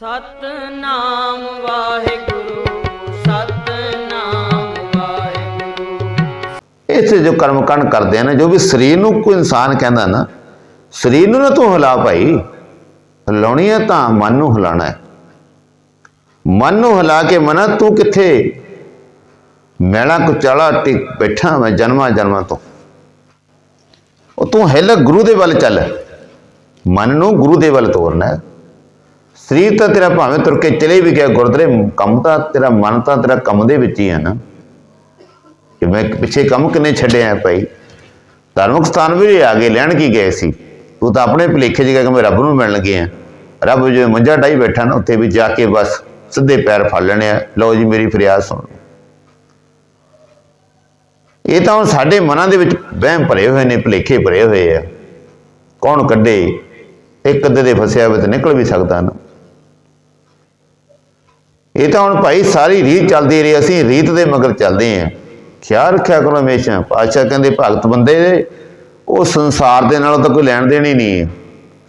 ਸਤਨਾਮ ਵਾਹਿਗੁਰੂ ਸਤਨਾਮ ਵਾਹਿਗੁਰੂ। ਇਸੇ ਜੋ ਕਰਮ ਕਾਂਡ ਕਰਦੇ ਆ ਨਾ, ਜੋ ਵੀ ਸਰੀਰ ਨੂੰ ਕੋਈ ਇਨਸਾਨ ਕਹਿੰਦਾ ਨਾ, ਸਰੀਰ ਨੂੰ ਨਾ ਤੂੰ ਹਿਲਾ ਭਾਈ। ਹਿਲਾਉਣੀ ਹੈ ਤਾਂ ਮਨ ਨੂੰ ਹਿਲਾਣਾ ਹੈ। ਮਨ ਨੂੰ ਹਿਲਾ ਕੇ ਮਨਾ, ਤੂੰ ਕਿੱਥੇ? ਮੈਲਾ ਕੁਚਾਲਾ ਟਿਕ ਬੈਠਾ ਮੈਂ ਜਨਮਾਂ ਜਨਮਾਂ ਤੋਂ। ਉਹ ਤੂੰ ਹਿਲ ਗੁਰੂ ਦੇ ਵੱਲ ਚੱਲ। ਮਨ ਨੂੰ ਗੁਰੂ ਦੇ ਵੱਲ ਤੋਰਨਾ ਹੈ। ਸਰੀਰ ਤਾਂ ਤੇਰਾ ਭਾਵੇਂ ਤੁਰ ਕੇ ਚਲੇ ਵੀ ਗਿਆ ਗੁਰਦੁਆਰੇ, ਕੰਮ ਤਾਂ ਤੇਰਾ ਮਨ ਤਾਂ ਤੇਰਾ ਕੰਮ ਦੇ ਵਿੱਚ ਹੀ ਹੈ ਨਾ। ਕਿ ਮੈਂ ਪਿੱਛੇ ਕੰਮ ਕਿੰਨੇ ਛੱਡਿਆ ਭਾਈ? ਧਾਰਮਿਕ ਸਥਾਨ ਵੀ ਆ ਗਏ ਲੈਣ ਕੀ ਗਏ ਸੀ? ਤੂੰ ਤਾਂ ਆਪਣੇ ਭਲੇਖੇ ਜਿਹਾ ਕਿ ਮੈਂ ਰੱਬ ਨੂੰ ਮਿਲਣ ਗਿਆ। ਰੱਬ ਜਿਵੇਂ ਮੰਜਾ ਢਾਈ ਬੈਠਾ ਨਾ, ਉੱਥੇ ਵੀ ਜਾ ਕੇ ਬਸ ਸਿੱਧੇ ਪੈਰ ਫੜ ਲੈਣੇ ਆ। ਲਓ ਜੀ, ਮੇਰੀ ਫਰਿਆਦ ਸੁਣ ਇਹ ਤਾਂ ਹੁਣ ਸਾਡੇ ਮਨਾਂ ਦੇ ਵਿੱਚ ਵਹਿਮ ਭਰੇ ਹੋਏ ਨੇ, ਭਲੇਖੇ ਭਰੇ ਹੋਏ ਆ। ਕੌਣ ਕੱਢੇ? ਇੱਕ ਅੱਧੇ ਦੇ ਫਸਿਆ ਵਿੱਚ ਨਿਕਲ ਵੀ ਸਕਦਾ ਨਾ। ਇਹ ਤਾਂ ਹੁਣ ਭਾਈ ਸਾਰੀ ਰੀਤ ਚੱਲਦੀ ਰਹੀ, ਅਸੀਂ ਰੀਤ ਦੇ ਮਗਰ ਚੱਲਦੇ ਆਂ ਖਿਆਲ ਰੱਖਿਆ ਕਰੋ ਹਮੇਸ਼ਾ? ਪਾਤਸ਼ਾਹ ਕਹਿੰਦੇ ਭਗਤ ਬੰਦੇ ਦੇ ਉਹ ਸੰਸਾਰ ਦੇ ਨਾਲੋਂ ਤਾਂ ਕੋਈ ਲੈਣ ਦੇਣ ਹੀ ਨਹੀਂ ਹੈ।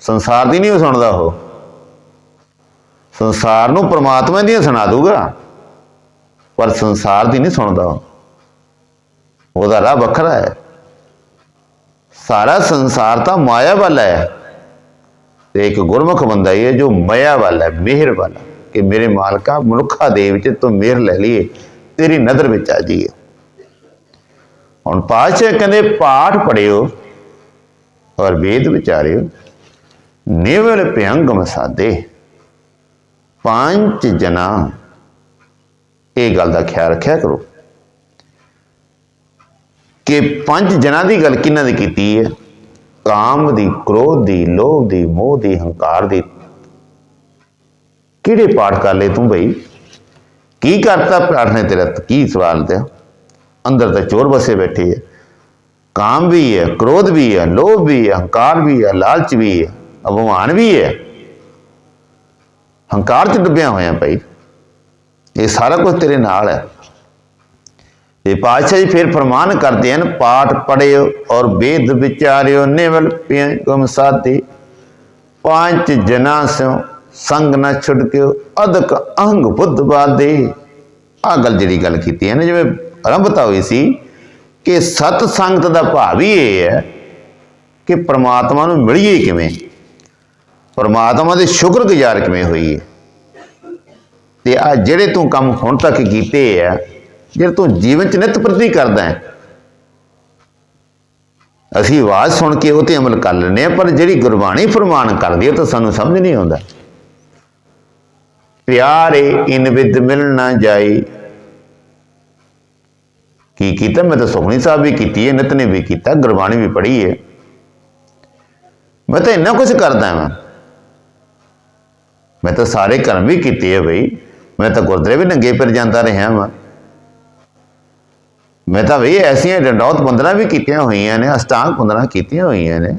ਸੰਸਾਰ ਦੀ ਨਹੀਂ ਉਹ ਸੁਣਦਾ ਉਹ। ਸੰਸਾਰ ਨੂੰ ਪ੍ਰਮਾਤਮਾ ਦੀਆਂ ਸੁਣਾ ਦੂਗਾ ਪਰ ਸੰਸਾਰ ਦੀ ਨਹੀਂ ਸੁਣਦਾ ਉਹਦਾ ਰਾਹ ਵੱਖਰਾ ਹੈ। ਸਾਰਾ ਸੰਸਾਰ ਤਾਂ ਮਾਇਆ ਵਾਲਾ ਹੈ। ਤੇ ਇੱਕ ਗੁਰਮੁਖ ਬੰਦਾ ਹੀ ਹੈ ਜੋ ਮਾਇਆ ਵਾਲਾ ਹੈ, ਮਿਹਰ ਵਾਲਾ ਕਿ ਮੇਰੇ ਮਾਲਕਾ ਮਨੁੱਖਾ ਦੇ ਵਿੱਚ ਤੂੰ ਮਿਹਰ ਲੈ ਲਈਏ, ਤੇਰੀ ਨਜ਼ਰ ਵਿੱਚ ਆ ਜਾਈਏ। ਹੁਣ ਪਾਤਸ਼ਾਹ ਕਹਿੰਦੇ, ਪਾਠ ਪੜਿਓ ਔਰ ਵੇਦ ਵਿਚਾਰਿਓ, ਨਿਵਲ ਭਿਅੰਗਮ ਸਾਦੇ ਪੰਜ ਜਨਾ ਇਹ ਗੱਲ ਦਾ ਖਿਆਲ ਰੱਖਿਆ ਕਰੋ ਕਿ ਪੰਜ ਜਨਾਂ ਦੀ ਗੱਲ ਕਿਹਨਾਂ ਦੀ ਕੀਤੀ ਹੈ? ਕਾਮ ਦੀ, ਕ੍ਰੋਧ ਦੀ, ਲੋਭ ਦੀ, ਮੋਹ ਦੀ, ਹੰਕਾਰ ਦੀ। ਕਿਹੜੇ ਪਾਠ ਕਰ ਲਏ ਤੂੰ ਬਈ? ਕੀ ਕਰਤਾ ਪਾਠ ਨੇ ਤੇਰਾ? ਕੀ ਸਵਾਲ ਤੇ? ਅੰਦਰ ਤਾਂ ਚੋਰ ਬਸੇ ਬੈਠੇ ਹੈ ਕਾਮ ਵੀ ਹੈ ਕ੍ਰੋਧ ਵੀ ਹੈ ਲੋਭ ਵੀ ਹੈ ਹੰਕਾਰ ਵੀ ਹੈ ਲਾਲਚ ਵੀ ਹੈ ਅਭਿਮਾਨ ਵੀ ਹੈ ਹੰਕਾਰ ਚ ਡੁੱਬਿਆ ਹੋਇਆ ਭਾਈ। ਇਹ ਸਾਰਾ ਕੁਝ ਤੇਰੇ ਨਾਲ ਹੈ ਤੇ ਪਾਤਸ਼ਾਹ ਜੀ ਫਿਰ ਫਰਮਾਨ ਕਰਦੇ ਹਨ, ਪਾਠ ਪੜਿਓ ਔਰ ਬੇਦ ਵਿਚਾਰਿਓ, ਨਿਵਲ ਪਿਆਗਮ ਸਾਧੇ। ਪੰਜ ਜਨਾ ਸਿਓ ਸੰਗ ਨਾ ਛੁਡਕਿਓ ਅਦਕ ਅੰਗ ਬੁੱਧ ਬਾਦੇ ਆ ਗੱਲ ਜਿਹੜੀ ਗੱਲ ਕੀਤੀ ਹੈ ਨਾ, ਜਿਵੇਂ ਆਰੰਭਤਾ ਹੋਈ ਸੀ ਕਿ ਸਤ ਸੰਗਤ ਦਾ ਭਾਵ ਹੀ ਇਹ ਹੈ ਕਿ ਪ੍ਰਮਾਤਮਾ ਨੂੰ ਮਿਲੀਏ ਕਿਵੇਂ? ਪ੍ਰਮਾਤਮਾ ਦੇ ਸ਼ੁਕਰਗੁਜ਼ਾਰ ਕਿਵੇਂ ਹੋਈਏ? ਤੇ ਆ ਜਿਹੜੇ ਤੂੰ ਕੰਮ ਹੁਣ ਤੱਕ ਕੀਤੇ ਆ, ਜਿਹੜੇ ਤੂੰ ਜੀਵਨ ਚ ਨਿਤ ਪ੍ਰਤੀ ਕਰਦਾ ਹੈ, ਅਸੀਂ ਆਵਾਜ਼ ਸੁਣ ਕੇ ਉਹ ਤੇ ਅਮਲ ਕਰ ਲੈਂਦੇ ਆ ਪਰ ਜਿਹੜੀ ਗੁਰਬਾਣੀ ਫਰਮਾਨ ਕਰਦੀ ਹੈ ਤਾਂ ਸਾਨੂੰ ਸਮਝ ਨਹੀਂ ਆਉਂਦਾ। ਪਿਆਰੇ, ਇਨ ਵਿਦ ਮਿਲ ਨਾ ਜਾਈ ਕੀ ਕੀਤਾ? ਮੈਂ ਤਾਂ ਸੁਖਣੀ ਸਾਹਿਬ ਵੀ ਕੀਤੀ ਹੈ, ਨਿਤ ਵੀ ਕੀਤਾ, ਗੁਰਬਾਣੀ ਵੀ ਪੜ੍ਹੀ ਹੈ। ਮੈਂ ਤਾਂ ਇੰਨਾ ਕੁਝ ਕਰਦਾ ਮੈਂ ਮੈਂ ਤਾਂ ਸਾਰੇ ਕਰਮ ਵੀ ਕੀਤੇ ਹੈ ਬਈ। ਮੈਂ ਤਾਂ ਗੁਰਦੁਆਰੇ ਵੀ ਨੰਗੇ ਫਿਰ ਜਾਂਦਾ ਰਿਹਾ ਵਾਂ। ਮੈਂ ਤਾਂ ਵੀ ਐਸੀਆਂ ਡੰਡੌਤ ਬੰਦਨਾ ਵੀ ਕੀਤੀਆਂ ਹੋਈਆਂ ਨੇ, ਅਸ਼ਟਾਂਗ ਬੰਦਨਾ ਕੀਤੀਆਂ ਹੋਈਆਂ ਨੇ।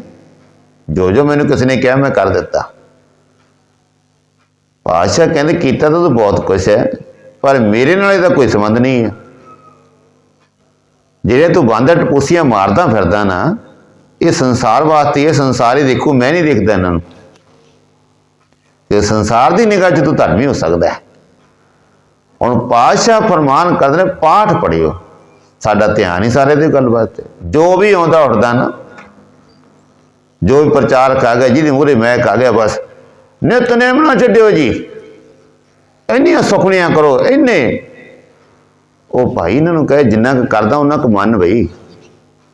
ਜੋ ਜੋ ਮੈਨੂੰ ਕਿਸੇ ਨੇ ਕਿਹਾ, ਮੈਂ ਕਰ ਦਿੱਤਾ। ਪਾਸ਼ਾ ਕਹਿੰਦੇ ਕੀਤਾ ਤਾਂ ਤੂੰ ਬਹੁਤ ਕੁਝ ਹੈ, ਪਰ ਮੇਰੇ ਨਾਲ ਇਹਦਾ ਕੋਈ ਸੰਬੰਧ ਨਹੀਂ ਹੈ। ਜਿਹੜੇ ਤੂੰ ਬਾਂਦਰ ਟਪੂਸੀਆਂ ਮਾਰਦਾ ਫਿਰਦਾ ਨਾ, ਇਹ ਸੰਸਾਰ ਵਾਸਤੇ ਇਹ ਸੰਸਾਰ ਹੀ ਦੇਖੋ, ਮੈਂ ਨਹੀਂ ਦੇਖਦਾ ਇਹਨਾਂ ਨੂੰ। ਤੇ ਸੰਸਾਰ ਦੀ ਨਿਗਾਹ 'ਚ ਤੂੰ ਧਰਮੀ ਹੋ ਸਕਦਾ ਹੈ। ਹੁਣ ਪਾਸ਼ਾ ਫਰਮਾਨ ਕਰਦੇ ਨੇ, ਪਾਠ ਪੜਿਓ ਸਾਡਾ ਧਿਆਨ ਹੀ ਸਾਰੇ ਦੀ ਗੱਲਬਾਤ ਤੇ। ਜੋ ਵੀ ਆਉਂਦਾ ਉੱਠਦਾ ਨਾ, ਜੋ ਵੀ ਪ੍ਰਚਾਰਕ ਆ ਗਿਆ, ਜਿਹਦੇ ਮੂਹਰੇ ਮੈਂ ਆ ਗਿਆ, ਬਸ। ਨਿਤਨੇਮ ਨਾ ਛੱਡਿਓ ਜੀ। ਇੰਨੀਆਂ ਸੁਖਣੀਆਂ ਕਰੋ, ਇੰਨੇ। ਉਹ ਭਾਈ ਇਹਨਾਂ ਨੂੰ ਕਹੇ, ਜਿੰਨਾ ਕੁ ਕਰਦਾ, ਉਹਨਾਂ ਕੁ ਮੰਨ ਬਈ।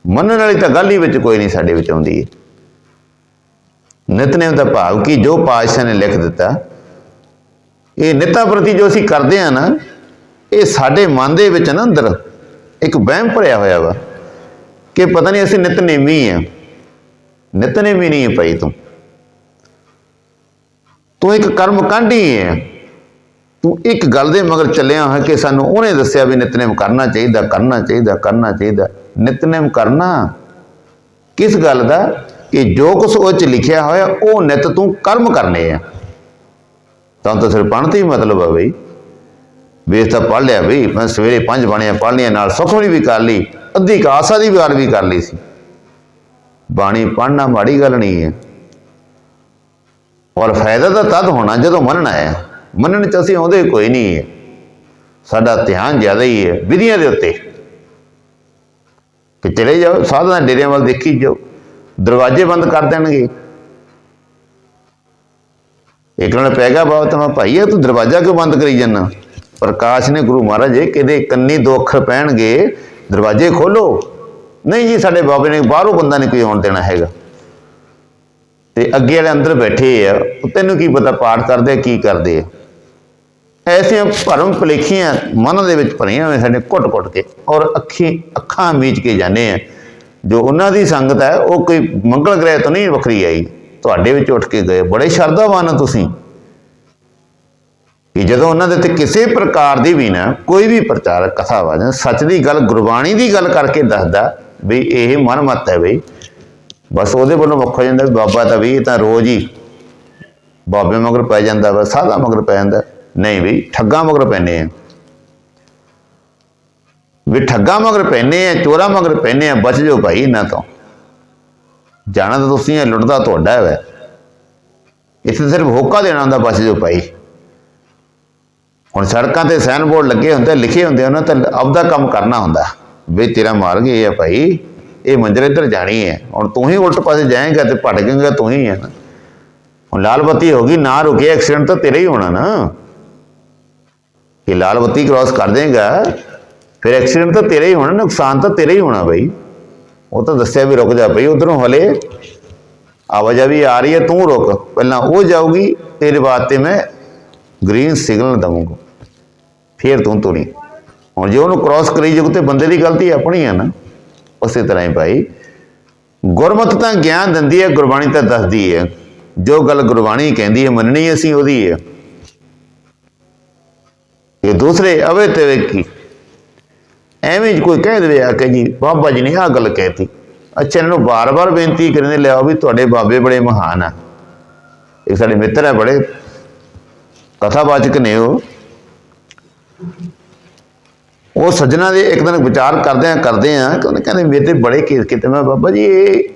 ਮੰਨਣ ਵਾਲੀ ਤਾਂ ਗੱਲ ਹੀ ਵਿੱਚ ਕੋਈ ਨਹੀਂ ਸਾਡੇ ਵਿੱਚ ਆਉਂਦੀ। ਹੈ ਨਿਤਨੇਮ ਦਾ ਭਾਵ ਕਿ? ਜੋ ਪਾਤਸ਼ਾਹ ਨੇ ਲਿਖ ਦਿੱਤਾ, ਇਹ ਨਿਤਾ ਪ੍ਰਤੀ ਜੋ ਅਸੀਂ ਕਰਦੇ ਆ ਨਾ, ਇਹ ਸਾਡੇ ਮਨ ਦੇ ਵਿੱਚ ਨਾ ਅੰਦਰ ਇੱਕ ਵਹਿਮ ਭਰਿਆ ਹੋਇਆ ਵਾ ਕਿ ਪਤਾ ਨਹੀਂ ਅਸੀਂ ਨਿਤਨੇਮੀ ਆ ਨਿਤਨੇਮੀ ਨਹੀਂ ਹੈ ਭਾਈ ਤੂੰ। ਤੂੰ ਇੱਕ ਕਰਮ ਕਾਂਢੀ ਹੈ ਤੂੰ ਇੱਕ ਗੱਲ ਦੇ ਮਗਰ ਚੱਲਿਆ ਹੈ ਕਿ ਸਾਨੂੰ ਉਹਨੇ ਦੱਸਿਆ ਵੀ ਨਿਤਨੇਮ ਕਰਨਾ ਚਾਹੀਦਾ ਕਰਨਾ ਚਾਹੀਦਾ ਕਰਨਾ ਚਾਹੀਦਾ। ਨਿਤਨੇਮ ਕਰਨਾ ਕਿਸ ਗੱਲ ਦਾ? ਕਿ ਜੋ ਕੁਝ ਉਹ ਚ ਲਿਖਿਆ ਹੋਇਆ, ਉਹ ਨਿਤ ਤੂੰ ਕਰਮ ਕਰਨੇ ਆ। ਤਾਂ ਤਾਂ ਸਿਰ ਪੜ੍ਹਨ ਹੀ ਮਤਲਬ ਆ ਬਈ। ਵੇਸ ਤਾਂ ਪੜ੍ਹ ਲਿਆ ਬਈ, ਮੈਂ ਸਵੇਰੇ ਪੰਜ ਬਾਣੀਆਂ ਪੜ੍ਹ ਲੀਆਂ ਨਾਲ ਸੁਖਮਨੀ ਵੀ ਕਰ ਲਈ, ਅੱਧੀ ਕਾਸਾ ਦੀ ਵਾਰ ਵੀ ਕਰ ਲਈ ਸੀ। ਬਾਣੀ ਪੜ੍ਹਨਾ ਮਾੜੀ ਗੱਲ ਨਹੀਂ ਹੈ ਔਰ ਫਾਇਦਾ ਤਾਂ ਤਦ ਹੋਣਾ ਜਦੋਂ ਮੰਨਣਾ ਹੈ। ਮੰਨਣ ਚ ਅਸੀਂ ਆਉਂਦੇ ਕੋਈ ਨਹੀਂ ਹੈ। ਸਾਡਾ ਧਿਆਨ ਜ਼ਿਆਦਾ ਹੀ ਹੈ ਵਿਧੀਆਂ ਦੇ ਉੱਤੇ। ਕਿ ਚਲੇ ਜਾਓ, ਸਾਧਨਾ ਡੇਰਿਆਂ ਵੱਲ ਦੇਖੀ ਜਾਓ। ਦਰਵਾਜ਼ੇ ਬੰਦ ਕਰ ਦੇਣਗੇ। ਇੱਕ ਨਾਲ ਪੈ ਗਿਆ ਬਾਬਾ ਤਾਂ ਮੈਂ ਭਾਈ, ਇਹ ਤੂੰ ਦਰਵਾਜ਼ਾ ਕਿਉਂ ਬੰਦ ਕਰੀ ਜਾਂਦਾ? ਪ੍ਰਕਾਸ਼ ਨੇ ਗੁਰੂ ਮਹਾਰਾਜ ਜੀ ਕਿਹਦੇ ਕੰਨੀ ਦੋ ਅੱਖਰ ਪੈਣਗੇ? ਦਰਵਾਜ਼ੇ ਖੋਲੋ। ਨਹੀਂ ਜੀ, ਸਾਡੇ ਬਾਬੇ ਨੇ ਬਾਹਰੋਂ ਬੰਦਾ ਨਹੀਂ ਕੋਈ ਆਉਣ ਦੇਣਾ ਹੈਗਾ। ਤੇ ਅੱਗੇ ਵਾਲੇ ਅੰਦਰ ਬੈਠੇ ਆ ਉਹ ਤੈਨੂੰ ਕੀ ਪਤਾ ਪਾਠ ਕਰਦੇ ਆ, ਕੀ ਕਰਦੇ ਆ। ਐਸੀਆਂ ਭਰਮ ਭਲੇਖੀਆਂ ਮਨ ਦੇ ਵਿੱਚ ਭਰੀਆਂ ਹੋਈਆਂ ਸਾਡੇ ਘੁੱਟ-ਘੁੱਟ ਕੇ ਔਰ ਅੱਖੀ ਅੱਖਾਂ ਮੀਚ ਕੇ ਜਾਂਦੇ ਆ। ਜੋ ਉਹਨਾਂ ਦੀ ਸੰਗਤ ਹੈ ਉਹ ਕੋਈ ਮੰਗਲ ਗ੍ਰਹਿ ਤੋਂ ਨਹੀਂ ਵੱਖਰੀ ਆਈ। ਤੁਹਾਡੇ ਵਿੱਚ ਉੱਠ ਕੇ ਗਏ। ਬੜੇ ਸ਼ਰਧਾਵਾਨ ਤੁਸੀਂ। ਕਿ ਜਦੋਂ ਉਹਨਾਂ ਦੇ ਤੇ ਕਿਸੇ ਪ੍ਰਕਾਰ ਦੀ ਵੀ ਨਾ ਕੋਈ ਵੀ ਪ੍ਰਚਾਰਕ ਕਥਾ ਵਾਜਨ ਸੱਚ ਦੀ ਗੱਲ ਗੁਰਬਾਣੀ ਦੀ ਗੱਲ ਕਰਕੇ ਦੱਸਦਾ ਵੀ ਇਹ ਮਨ ਮਤ ਹੈ ਬਈ। ਬਸ ਉਹਦੇ ਵੱਲੋਂ ਵੱਖ ਹੋ ਜਾਂਦਾ ਬਾਬਾ ਤਾਂ ਵੀ ਇਹ ਤਾਂ ਰੋਜ਼ ਹੀ ਬਾਬੇ ਮਗਰ ਪੈ ਜਾਂਦਾ ਵਾ ਸਾਦਾ ਮਗਰ ਪੈ ਜਾਂਦਾ। ਨਹੀਂ ਵੀ, ਠੱਗਾ ਮਗਰ ਪੈਨੇ ਆ। ਵੀ ਠੱਗਾ ਮਗਰ ਪੈਨੇ ਆ, ਚੋਰਾ ਮਗਰ ਪੈਨੇ ਆ, ਬਚ ਜਾਓ ਭਾਈ ਇਹਨਾਂ ਤੋਂ। ਜਾਣਾ ਤਾਂ ਤੁਸੀਂ ਹੈ ਲੁੱਟਦਾ ਤੁਹਾਡਾ ਹੈ ਇੱਥੇ ਸਿਰਫ ਹੋਕਾ ਦੇਣਾ ਹੁੰਦਾ, ਬਚ ਜਾਓ ਭਾਈ। ਹੁਣ ਸੜਕਾਂ ਤੇ ਸਾਈਨ ਬੋਰਡ ਲੱਗੇ ਹੁੰਦੇ, ਲਿਖੇ ਹੁੰਦੇ ਉਹਨਾਂ ਤੇ ਆਪਦਾ ਕੰਮ ਕਰਨਾ ਹੁੰਦਾ। ਵੀ ਤੇਰਾ ਮਾਰ ਗਏ ਆ ਭਾਈ ਇਹ ਮੰਜ਼ਰ ਇੱਧਰ ਜਾਣੀ ਹੈ। ਹੁਣ ਤੂੰ ਹੀ ਉਲਟ ਪਾਸੇ ਜਾਏਗਾ ਤੇ ਭਟਕੇਂਗਾ ਤੂੰ ਹੀ ਹੈ ਨਾ। ਹੁਣ ਲਾਲ ਬੱਤੀ ਹੋ ਗਈ, ਨਾ ਰੁਕੇ ਐਕਸੀਡੈਂਟ ਤਾਂ ਤੇਰਾ ਹੀ ਹੋਣਾ ਨਾ। ਕਿ ਲਾਲ ਬੱਤੀ ਕ੍ਰਾਸ ਕਰ ਦੇਗਾ, ਫਿਰ ਐਕਸੀਡੈਂਟ ਤਾਂ ਤੇਰਾ ਹੀ ਹੋਣਾ, ਨੁਕਸਾਨ ਤਾਂ ਤੇਰਾ ਹੀ ਹੋਣਾ ਬਈ। ਉਹ ਤਾਂ ਦੱਸਿਆ ਵੀ ਰੁਕ ਜਾ ਬਈ, ਉਧਰੋਂ ਹਲੇ ਆਵਾਜਾਈ ਆ ਰਹੀ ਹੈ, ਤੂੰ ਰੁਕ। ਪਹਿਲਾਂ ਉਹ ਜਾਊਗੀ, ਤੇਰੇ ਬਾਅਦ ਤੇ ਮੈਂ ਗ੍ਰੀਨ ਸਿਗਨਲ ਦਵਾਂਗਾ। ਫਿਰ ਤੂੰ ਤੁਰੀ। ਹੁਣ ਜੇ ਉਹਨੂੰ ਕ੍ਰਾਸ ਕਰੀ ਜਾਊ ਤੇ ਬੰਦੇ ਦੀ ਗਲਤੀ ਆਪਣੀ ਹੈ ਨਾ। ਉਸੇ ਤਰ੍ਹਾਂ ਹੀ ਭਾਈ। ਗੁਰਮਤ ਤਾਂ ਗਿਆਨ ਦਿੰਦੀ ਹੈ, ਗੁਰਬਾਣੀ ਤਾਂ ਦੱਸਦੀ ਹੈ। ਜੋ ਗੱਲ ਗੁਰਬਾਣੀ ਕਹਿੰਦੀ ਹੈ, ਮੰਨਣੀ ਅਸੀਂ ਉਹਦੀ ਹੈ। ਇਹ ਦੂਸਰੇ ਅਵੇ ਤੇ ਵੇਖੀ। ਐਵੇਂ ਕੋਈ ਕਹਿ ਦੇਵੇ ਆ ਕੇ ਜੀ, ਬਾਬਾ ਜੀ ਨੇ ਆਹ ਗੱਲ ਕਹਿਤੀ। ਅੱਛਾ, ਇਹਨਾਂ ਨੂੰ ਬਾਰ-ਬਾਰ ਬੇਨਤੀ ਕਰਦੇ ਲਿਆਓ ਵੀ ਤੁਹਾਡੇ ਬਾਬੇ ਬੜੇ ਮਹਾਨ ਆ। ਇਹ ਸਾਡੇ ਮਿੱਤਰ ਹੈ ਬੜੇ ਕਥਾਵਾਚਕ ਨੇ ਉਹ। ਉਹ ਸੱਜਣਾ ਦੇ ਇੱਕ ਦਿਨ ਵਿਚਾਰ ਕਰਦੇ ਆ ਕਰਦੇ ਆ ਕਿ ਉਹਨੇ ਕਹਿੰਦੇ, ਮੇਰੇ ਤੇ ਬੜੇ ਕੇਸ ਕੀਤੇ। ਮੈਂ ਬਾਬਾ ਜੀ, ਇਹ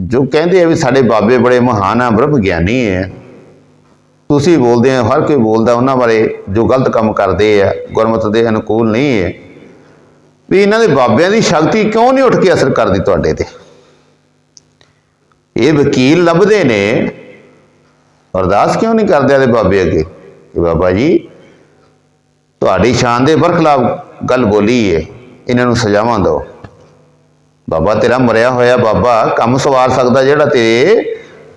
ਜੋ ਕਹਿੰਦੇ ਆ ਵੀ ਸਾਡੇ ਬਾਬੇ ਬੜੇ ਮਹਾਨ ਆ, ਬ੍ਰਹਮ ਗਿਆਨੀ ਹੈ ਤੁਸੀਂ ਬੋਲਦੇ ਆ, ਹਰ ਕੋਈ ਬੋਲਦਾ, ਉਹਨਾਂ ਬਾਰੇ ਜੋ ਗਲਤ ਕੰਮ ਕਰਦੇ ਆ, ਗੁਰਮਤਿ ਦੇ ਅਨੁਕੂਲ ਨਹੀਂ ਹੈ ਵੀ ਇਹਨਾਂ ਦੇ ਬਾਬਿਆਂ ਦੀ ਸ਼ਕਤੀ ਕਿਉਂ ਨਹੀਂ ਉੱਠ ਕੇ ਅਸਰ ਕਰਦੀ ਤੁਹਾਡੇ ਤੇ? ਇਹ ਵਕੀਲ ਲੱਭਦੇ ਨੇ। ਅਰਦਾਸ ਕਿਉਂ ਨਹੀਂ ਕਰਦੇ ਆਦੇ ਬਾਬੇ ਅੱਗੇ? ਕਿ ਬਾਬਾ ਜੀ ਤੁਹਾਡੀ ਸ਼ਾਨ ਦੇ ਬਰਖਲਾਫ ਗੱਲ ਬੋਲੀ ਹੈ ਇਹਨਾਂ ਨੂੰ ਸਜ਼ਾਵਾਂ ਦਿਓ। ਬਾਬਾ ਤੇਰਾ ਮਰਿਆ ਹੋਇਆ ਬਾਬਾ, ਕੰਮ ਸਵਾਰ ਸਕਦਾ ਜਿਹੜਾ ਤੇ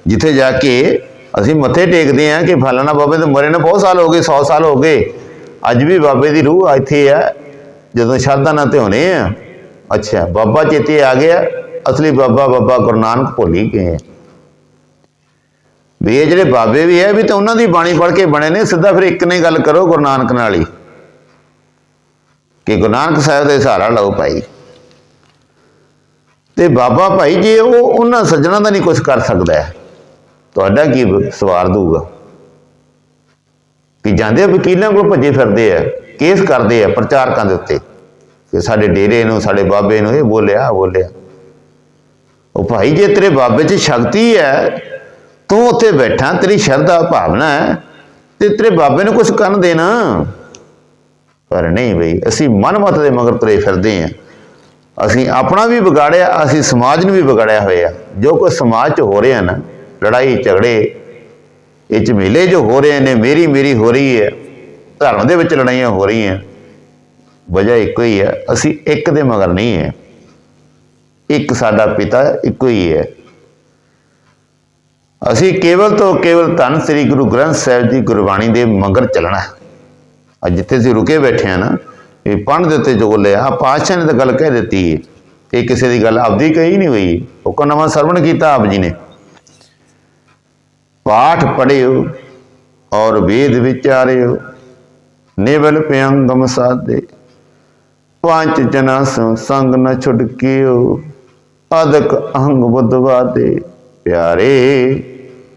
ਜਿੱਥੇ ਜਾ ਕੇ ਅਸੀਂ ਮੱਥੇ ਟੇਕਦੇ ਆ ਕਿ ਫਲਾਣਾ ਬਾਬੇ ਦੇ ਮਰੇ ਨੂੰ, ਬਹੁਤ ਸਾਲ ਹੋ ਗਏ 100 ਸਾਲ ਹੋ ਗਏ। ਅੱਜ ਵੀ ਬਾਬੇ ਦੀ ਰੂਹ ਇੱਥੇ ਆ, ਜਦੋਂ ਸ਼ਰਧਾ ਨਾਲ ਧਿਆਉਣੇ ਆ। ਅੱਛਾ, ਬਾਬਾ ਚੇਤੇ ਆ ਗਿਆ, ਅਸਲੀ ਬਾਬਾ ਬਾਬਾ ਗੁਰੂ ਨਾਨਕ ਭੁੱਲ ਹੀ ਗਏ। ਆ। ਵੀ ਇਹ ਜਿਹੜੇ ਬਾਬੇ ਵੀ ਹੈ ਵੀ ਤਾਂ ਉਹਨਾਂ ਦੀ ਬਾਣੀ ਪੜ੍ਹ ਕੇ ਬਣੇ ਨੇ, ਸਿੱਧਾ ਫਿਰ ਇੱਕ ਨੇ ਗੱਲ ਕਰੋ ਗੁਰੂ ਨਾਨਕ ਨਾਲ ਹੀ। ਕਿ ਗੁਰੂ ਨਾਨਕ ਸਾਹਿਬ ਦੇ ਸਹਾਰਾ ਲਓ ਭਾਈ। ਤੇ ਬਾਬਾ ਭਾਈ ਜੇ, ਉਹ ਉਹਨਾਂ ਸੱਜਣਾ ਦਾ ਨਹੀਂ ਕੁਝ ਕਰ ਸਕਦਾ ਤੁਹਾਡਾ ਕੀ ਸਵਾਰ ਦੂਗਾ ਕਿ ਜਾਂਦੇ ਵਕੀਲਾਂ ਕੋਲ ਭੱਜੇ ਫਿਰਦੇ ਆ, ਕੇਸ ਕਰਦੇ ਆ ਪ੍ਰਚਾਰਕਾਂ ਦੇ ਉੱਤੇ। ਕਿ ਸਾਡੇ ਡੇਰੇ ਨੂੰ, ਸਾਡੇ ਬਾਬੇ ਨੂੰ ਇਹ ਬੋਲਿਆ ਬੋਲਿਆ। ਉਹ ਭਾਈ ਜੇ ਤੇਰੇ ਬਾਬੇ 'ਚ ਸ਼ਕਤੀ ਹੈ, ਤੂੰ ਉੱਥੇ ਬੈਠਾ, ਤੇਰੀ ਸ਼ਰਧਾ, ਭਾਵਨਾ ਹੈ, ਤੇ ਤੇਰੇ ਬਾਬੇ ਨੂੰ ਕੁਝ ਕਰਨ ਦੇਣਾ। ਪਰ ਨਹੀਂ ਬਈ, ਅਸੀਂ ਮਨਮਤ ਦੇ ਮਗਰ ਤੁਰੇ ਫਿਰਦੇ ਆ ਅਸੀਂ ਆਪਣਾ ਵੀ ਵਿਗਾੜਿਆ, ਅਸੀਂ ਸਮਾਜ ਨੂੰ ਵੀ ਵਿਗਾੜਿਆ ਹੋਇਆ। ਜੋ ਕੋਈ ਸਮਾਜ 'ਚ ਹੋ ਰਿਹਾ ਨਾ ਲੜਾਈ, ਝਗੜੇ, ਇਹ ਝਮੇਲੇ ਜੋ ਹੋ ਰਹੇ ਨੇ, ਮੇਰੀ ਮੇਰੀ ਹੋ ਰਹੀ ਹੈ, ਧਰਮ ਦੇ ਵਿੱਚ ਲੜਾਈਆਂ ਹੋ ਰਹੀਆਂ। ਵਜ੍ਹਾ ਇੱਕੋ ਹੀ ਹੈ, ਅਸੀਂ ਇੱਕ ਦੇ ਮਗਰ ਨਹੀਂ ਹੈ। ਇੱਕ ਸਾਡਾ ਪਿਤਾ ਇੱਕੋ ਹੀ ਹੈ। ਅਸੀਂ ਕੇਵਲ ਤੋਂ ਕੇਵਲ ਧੰਨ ਸ੍ਰੀ ਗੁਰੂ ਗ੍ਰੰਥ ਸਾਹਿਬ ਦੀ ਗੁਰਬਾਣੀ ਦੇ ਮਗਰ ਚੱਲਣਾ ਹੈ। ਅੱਜ ਜਿੱਥੇ ਅਸੀਂ ਰੁਕੇ ਬੈਠੇ ਆ ਨਾ, ਇਹ ਪੜ੍ਹਨ ਦੇ ਉੱਤੇ ਜੋ ਲਿਆ ਪਾਤਸ਼ਾਹ ਨੇ ਤਾਂ ਗੱਲ ਕਹਿ ਦਿੱਤੀ ਹੈ ਇਹ ਕਿਸੇ ਦੀ ਗੱਲ ਆਪਦੀ ਕਹੀ ਨਹੀਂ ਹੋਈ। ਉਹ ਨਵਾਂ ਸਰਵਣ ਕੀਤਾ ਆਪ ਜੀ ਨੇ। ਪਾਠ ਪੜਿਓ ਔਰ ਵੇਦ ਵਿਚਾਰਿਓ, ਨਿਵਲ ਪਿਆੰਗਮ ਸਾਦੇ ਪੰਜ ਜਨਾ ਸੰਗ ਨ ਛੁਡਕਿਓ ਅਦਕ ਅਹੰਗ ਬੁੱਧਵਾ ਦੇ ਪਿਆਰੇ,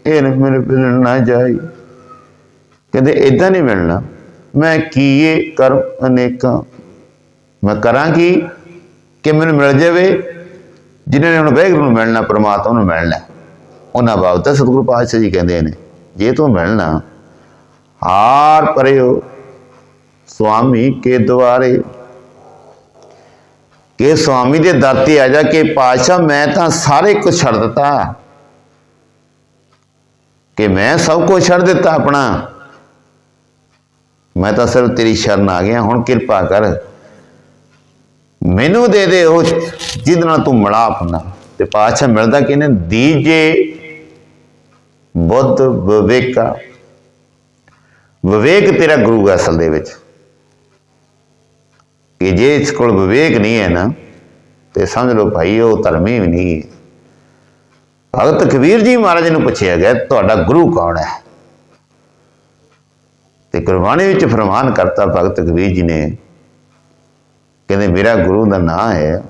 ਇਹ ਮੇਰੇ ਮਿਲਣ ਨਾ ਜਾਈ। ਕਹਿੰਦੇ ਇਦਾਂ ਨਹੀਂ ਮਿਲਣਾ। ਮੈਂ ਕੀਏ ਕਰਮ ਅਨੇਕਾਂ? ਮੈਂ ਕਰਾਂ ਕੀ ਕਿ ਮੈਨੂੰ ਮਿਲ ਜਾਵੇ? ਜਿਨ੍ਹਾਂ ਨੇ ਹੁਣ ਵੈਗਰੂ ਨੂੰ ਮਿਲਣਾ, ਪਰਮਾਤਮਾ ਨੂੰ ਮਿਲਣਾ। ਉਹਨਾਂ ਬਾਬਤ ਸਤਿਗੁਰੂ ਪਾਤਸ਼ਾਹ ਜੀ ਕਹਿੰਦੇ ਨੇ, ਜੇ ਤੂੰ ਮਿਲਣਾ, ਹਾਰ ਪਰਿਓ ਸੁਆਮੀ ਕੇ ਦੁਆਰੇ। ਕਿ ਸੁਆਮੀ ਦੇ ਦਰ ਤੇ ਆ ਜਾ ਕੇ ਪਾਤਸ਼ਾਹ, ਮੈਂ ਤਾਂ ਸਾਰੇ ਕੁਝ ਛੱਡ ਦਿੱਤਾ। ਕਿ ਮੈਂ ਸਭ ਕੁਝ ਛੱਡ ਦਿੱਤਾ ਆਪਣਾ। ਮੈਂ ਤਾਂ ਸਿਰਫ ਤੇਰੀ ਸ਼ਰਨ ਆ ਗਿਆ, ਹੁਣ ਕਿਰਪਾ ਕਰ। ਮੈਨੂੰ ਦੇ ਦੇ ਉਹ ਜਿਹਦੇ ਨਾਲ ਤੂੰ ਮਿਲਾਪ ਤੇ ਪਾਤਸ਼ਾਹ ਮਿਲਦਾ ਕਿਨੇ ਦੀਜੇ ਬੁੱਧ ਵਿਵੇਕਾ, ਵਿਵੇਕ ਤੇਰਾ ਗੁਰੂ ਹੈ ਅਸਲ ਦੇ ਵਿੱਚ। ਕਿ ਜੇ ਇਸ ਕੋਲ ਵਿਵੇਕ ਨਹੀਂ ਹੈ ਨਾ, ਤੇ ਸਮਝ ਲਓ ਭਾਈ, ਉਹ ਧਰਮੀ ਵੀ ਨਹੀਂ ਭਗਤ ਕਬੀਰ ਜੀ ਮਹਾਰਾਜ ਨੂੰ ਪੁੱਛਿਆ ਗਿਆ, ਤੁਹਾਡਾ ਗੁਰੂ ਕੌਣ ਹੈ? ਗੁਰਬਾਣੀ ਵਿੱਚ ਫਰਮਾਨ ਕਰਤਾ ਭਗਤ ਕਬੀਰ ਜੀ ਨੇ, ਕਹਿੰਦੇ ਮੇਰਾ ਗੁਰੂ ਦਾ ਨਾਮ ਹੈ,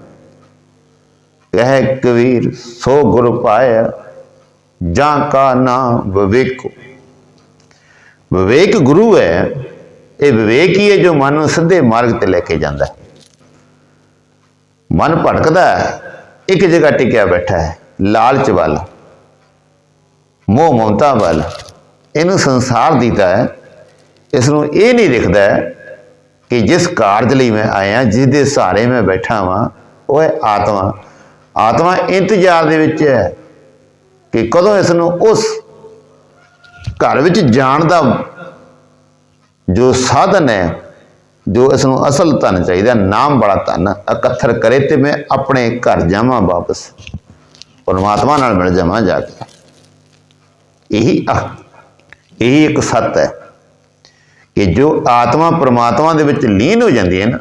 ਕਹਿ ਕਬੀਰ, ਸੋ ਗੁਰ ਪਾਇਆ, ਜਾਂ ਕਾ ਨਾਮ ਵਿਵੇਕ। ਵਿਵੇਕ ਗੁਰੂ ਹੈ, ਇਹ ਵਿਵੇਕ ਹੀ ਹੈ ਜੋ ਮਨ ਨੂੰ ਸਿੱਧੇ ਮਾਰਗ ਤੇ ਲੈ ਕੇ ਜਾਂਦਾ ਹੈ। ਮਨ ਭਟਕਦਾ ਹੈ, ਇੱਕ ਜਗ੍ਹਾ ਟਿਕਿਆ ਬੈਠਾ ਹੈ, ਲਾਲਚ ਵੱਲ, ਮੋਹ ਮਮਤਾ ਵੱਲ, ਇਹਨੂੰ ਸੰਸਾਰ ਦੀਤਾ ਹੈ। ਇਸ ਨੂੰ ਇਹ ਨਹੀਂ ਦਿਖਦਾ ਕਿ ਜਿਸ ਕਾਰਜ ਲਈ ਮੈਂ ਆਇਆ ਜਿਸਦੇ ਸਹਾਰੇ ਮੈਂ ਬੈਠਾ ਵਾਂ, ਉਹ ਹੈ ਆਤਮਾ। ਆਤਮਾ ਇੰਤਜ਼ਾਰ ਦੇ ਵਿੱਚ ਹੈ ਕਿ ਕਦੋਂ ਇਸ ਨੂੰ ਉਸ ਘਰ ਵਿੱਚ ਜਾਣ ਦਾ ਜੋ ਸਾਧਨ ਹੈ, ਜੋ ਇਸ ਨੂੰ ਅਸਲ ਧਨ ਚਾਹੀਦਾ, ਨਾਮ ਬੜਾ ਧਨ ਇਕੱਠਰ ਕਰੇ ਤੇ ਮੈਂ ਆਪਣੇ ਘਰ ਜਾਵਾਂ ਵਾਪਸ। ਪਰਮਾਤਮਾ ਨਾਲ ਮਿਲ ਜਾਵਾਂ ਜਾ ਕੇ। ਇਹੀ ਇਹੀ ਇੱਕ ਸੱਤ ਹੈ। ਕਿ ਜੋ ਆਤਮਾ ਪ੍ਰਮਾਤਮਾ ਦੇ ਵਿੱਚ ਲੀਨ ਹੋ ਜਾਂਦੀ ਹੈ ਨਾ,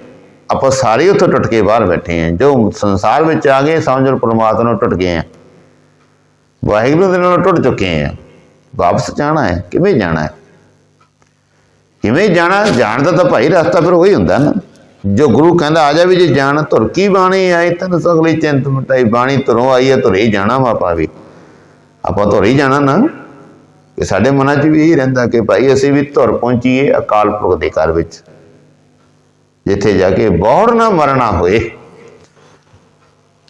ਆਪਾਂ ਸਾਰੇ ਉੱਥੋਂ ਟੁੱਟ ਕੇ ਬਾਹਰ ਬੈਠੇ ਹਾਂ। ਜੋ ਸੰਸਾਰ ਵਿੱਚ ਆ ਗਏ, ਸਮਝ ਲਓ ਪ੍ਰਮਾਤਮਾ ਨੂੰ ਟੁੱਟ ਗਏ ਆ। ਵਾਹਿਗੁਰੂ ਦੇ ਨਾਲ ਟੁੱਟ ਚੁੱਕੇ ਆ। ਵਾਪਸ ਜਾਣਾ ਹੈ, ਕਿਵੇਂ ਜਾਣਾ ਹੈ? ਕਿਵੇਂ ਜਾਣਾ? ਜਾਣ ਦਾ ਤਾਂ ਭਾਈ ਰਸਤਾ ਫਿਰ ਉਹੀ ਹੁੰਦਾ ਨਾ। ਜੋ ਗੁਰੂ ਕਹਿੰਦਾ, ਆ ਜਾ ਵੀ ਜੇ ਜਾਣ, ਧੁਰ ਕੀ ਬਾਣੀ ਆਏ? ਤਨ ਸਗਲੀ ਚਿੰਤ ਮਟਾਈ, ਬਾਣੀ ਧੁਰੋਂ ਆਈ ਹੈ, ਧੁਰੇ ਹੀ ਜਾਣਾ ਵਾ ਆਪਾਂ ਵੀ ਆਪਾਂ ਧੁਰ ਹੀ ਜਾਣਾ ਨਾ। ਕਿ ਸਾਡੇ ਮਨਾਂ 'ਚ ਵੀ ਇਹੀ ਰਹਿੰਦਾ ਕਿ ਭਾਈ ਅਸੀਂ ਵੀ ਧੁਰ ਪਹੁੰਚੀਏ ਅਕਾਲ ਪੁਰਖ ਦੇ ਘਰ ਵਿੱਚ। ਜਿੱਥੇ ਜਾ ਕੇ ਬੌੜ ਨਾ ਮਰਨਾ ਹੋਏ।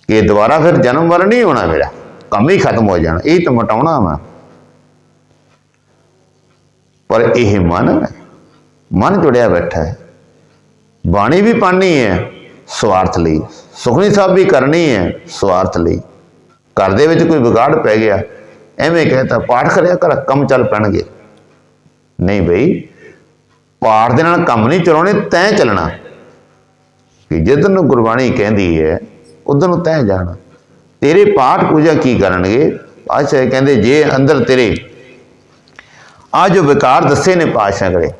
ਕਿ ਦੁਬਾਰਾ ਫਿਰ ਜਨਮ ਮਰਨ ਨਹੀਂ ਹੋਣਾ ਮੇਰਾ। ਕੰਮ ਹੀ ਖਤਮ ਹੋ ਜਾਣਾ। ਇਹ ਤਾਂ ਮਟਾਉਣਾ ਵਾ। ਪਰ ਇਹ ਮਨ ਮਨ ਜੁੜਿਆ ਬੈਠਾ ਹੈ। ਬਾਣੀ ਵੀ ਪੜ੍ਹਨੀ ਹੈ ਸਵਾਰਥ ਲਈ। ਸੁਖਣੀ ਸਾਹਿਬ ਵੀ ਕਰਨੀ ਹੈ ਸਵਾਰਥ ਲਈ। ਘਰ ਦੇ ਵਿੱਚ ਕੋਈ ਵਿਗਾੜ ਪੈ ਗਿਆ। ਐਵੇਂ ਕਹਤਾ ਪਾਠ ਕਰਿਆ ਕਰ, ਕੰਮ ਚੱਲ ਪੈਣਗੇ। ਨਹੀਂ ਬਈ, ਪਾਠ ਦੇ ਨਾਲ ਕੰਮ ਨਹੀਂ ਚਲਾਉਣੇ, ਤੈਂ ਚੱਲਣਾ। ਕਿ ਜਿੱਦਨ ਨੂੰ ਗੁਰਬਾਣੀ ਕਹਿੰਦੀ ਹੈ, ਉਧਰ ਨੂੰ ਤੈਂ ਜਾਣਾ। ਤੇਰੇ ਪਾਠ ਪੂਜਾ ਕੀ ਕਰਨਗੇ? ਪਾਸ਼ਾ ਕਹਿੰਦੇ, ਜੇ ਅੰਦਰ ਤੇਰੇ ਆ ਜੋ ਵਿਕਾਰ ਦੱਸੇ ਨੇ ਪਾਸ਼ਾ ਕਰੇ।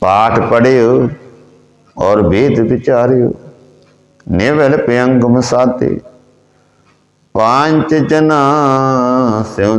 ਪਾਠ ਪੜਿਓ ਔਰ ਵੇਦ ਵਿਚਾਰਿਓ, ਨਿਵਲ ਪਿਅੰਗਮ ਸਾਤੇ ਪੰਜ ਜਨਾ ਸਿਉ